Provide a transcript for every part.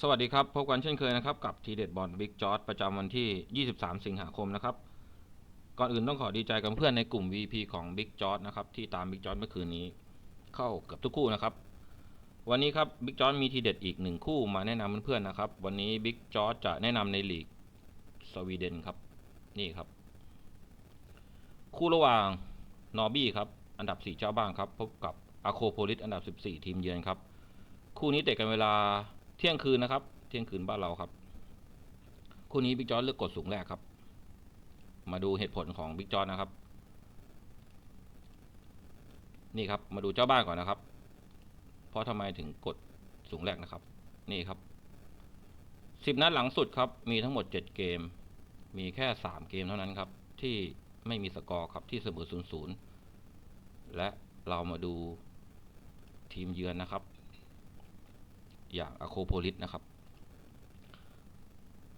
สวัสดีครับ พบกันเช่นเคยนะครับ กับทีเด็ดบอลบิ๊กจอ r ประจำวันที่ 23 สิงหาคมนะครับ ก่อนอื่นต้องขอดีใจกับเพื่อนในกลุ่ม VP ของบิ๊กจอ r นะครับ ที่ตามบิ๊กจอ r เมื่อคืนนี้ เข้าเกับทุกคู่นะครับ วันนี้ครับบิ๊กจอ r มีทีเด็ดอีกหนึ่งคู่มาแนะนำเพื่อนๆนะครับ วันนี้บิ๊กจอ r จะแนะนำในลีกสวีเดนครับ นี่ครับ คู่ระหว่างนอร์บี้ครับอันดับ 4 เจ้าบ้านครับ พบกับอาโคโพลิสอันดับ 14 ทีมเยือนครับ คู่นี้เตะกันเวลา เที่ยงคืนนะครับ เที่ยงคืนบ้านเราครับ คู่นี้บิ๊กจอร์เลือกกดสูงแรกครับ มาดูเหตุผลของบิ๊กจอร์นะครับ นี่ครับ มาดูเจ้าบ้านก่อนนะครับ เพราะทำไมถึงกดสูงแรกนะครับ นี่ครับสิบนัดหลังสุดครับ มีทั้งหมดเจ็ดเกม มีแค่สามเกมเท่านั้นครับ ที่ไม่มีสกอร์ครับที่เสมอศูนย์ศูนย์และเรามาดูทีมเยือนนะครับ อย่างอะโคโพลิสนะครับ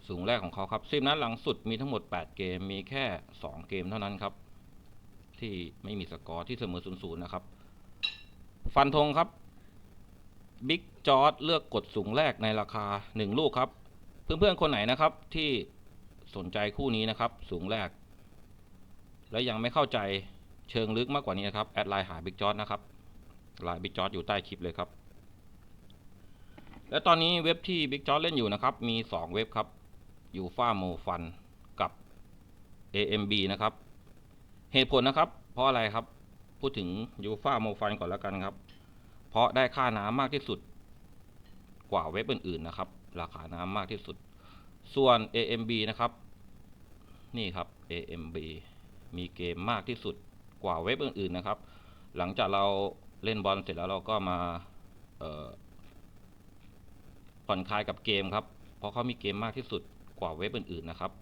สูงแรกของเขาครับสิบนัดหลังสุดมีทั้งหมด 8 เกมมีแค่ 2 เกมเท่านั้นครับ ที่ไม่มีสกอร์ที่เสมอศูนย์ศูนย์นะครับ ฟันธงครับบิ๊กจอร์ดเลือกกดสูงแรกในราคา 1 ลูกครับ เพื่อนๆคนไหนนะครับที่สนใจคู่นี้นะครับ สูงแรก และยังไม่เข้าใจเชิงลึกมากกว่านี้นะครับ แอดไลน์หาบิ๊กจอร์ดนะครับไลน์บิ๊กจอร์ดอยู่ใต้คลิปเลยครับ และตอนนี้เว็บที่บิ๊กจอเล่นอยู่นะครับ มี 2 เว็บครับยูฟาโมฟันกับ AMB นะครับ เหตุผลนะครับ เพราะอะไรครับ พูดถึงยูฟาโมฟันก่อนแล้วกันครับ เพราะได้ค่าน้ำมากที่สุด กว่าเว็บอื่นๆนะครับ ราคาน้ำมากที่สุด ส่วน AMB นะครับ นี่ครับ AMB มีเกมมากที่สุดกว่าเว็บอื่นๆนะครับ หลังจากเราเล่นบอลเสร็จแล้วเราก็มาเผ่อนคลายกับเกมครับ เพราะเขามีเกมมากที่สุดกว่าเว็บอื่นๆนะครับ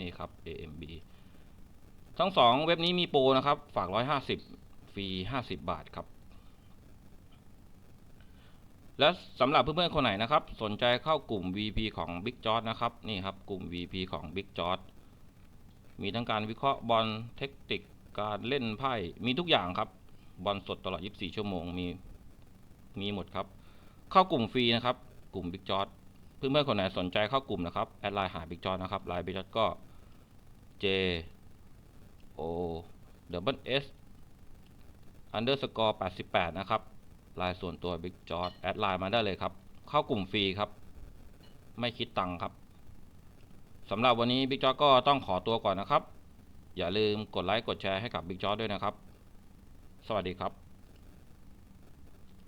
นี่ครับ AMB ทั้งสองเว็บนี้มีโปรนะครับ ฝาก 150 ฟรี 50 บาทครับ และสำหรับเพื่อนๆคนไหนนะครับ สนใจเข้ากลุ่ม VP ของ Big j o r นะครับ นี่ครับ กลุ่ม VP ของ Big j o r มีทั้งการวิเคราะห์บอลเทคนิคการเล่นไพ่มีทุกอย่างครับ บอลสดตลอด 24 ชั่วโมงมีมีหมดครับ เข้ากลุ่มฟรีนะครับ กลุ่ม Big j o r เพื่อนๆคนไหนสนใจเข้ากลุ่มนะครับแอดไลน์หา Big j o r นะครับไลน์ Big j o r ก็ J O W S underscore 88 นะครับไลน์ส่วนตัว Big j o r แอดไลน์มาได้เลยครับ เข้ากลุ่มฟรีครับ ไม่คิดตังค์ครับสำหรับวันนี้ Big j o r ก็ต้องขอตัวก่อนนะครับ อย่าลืมกดไลค์กดแชร์ให้กับ Big j o r ด้วยนะครับ สวัสดีครับ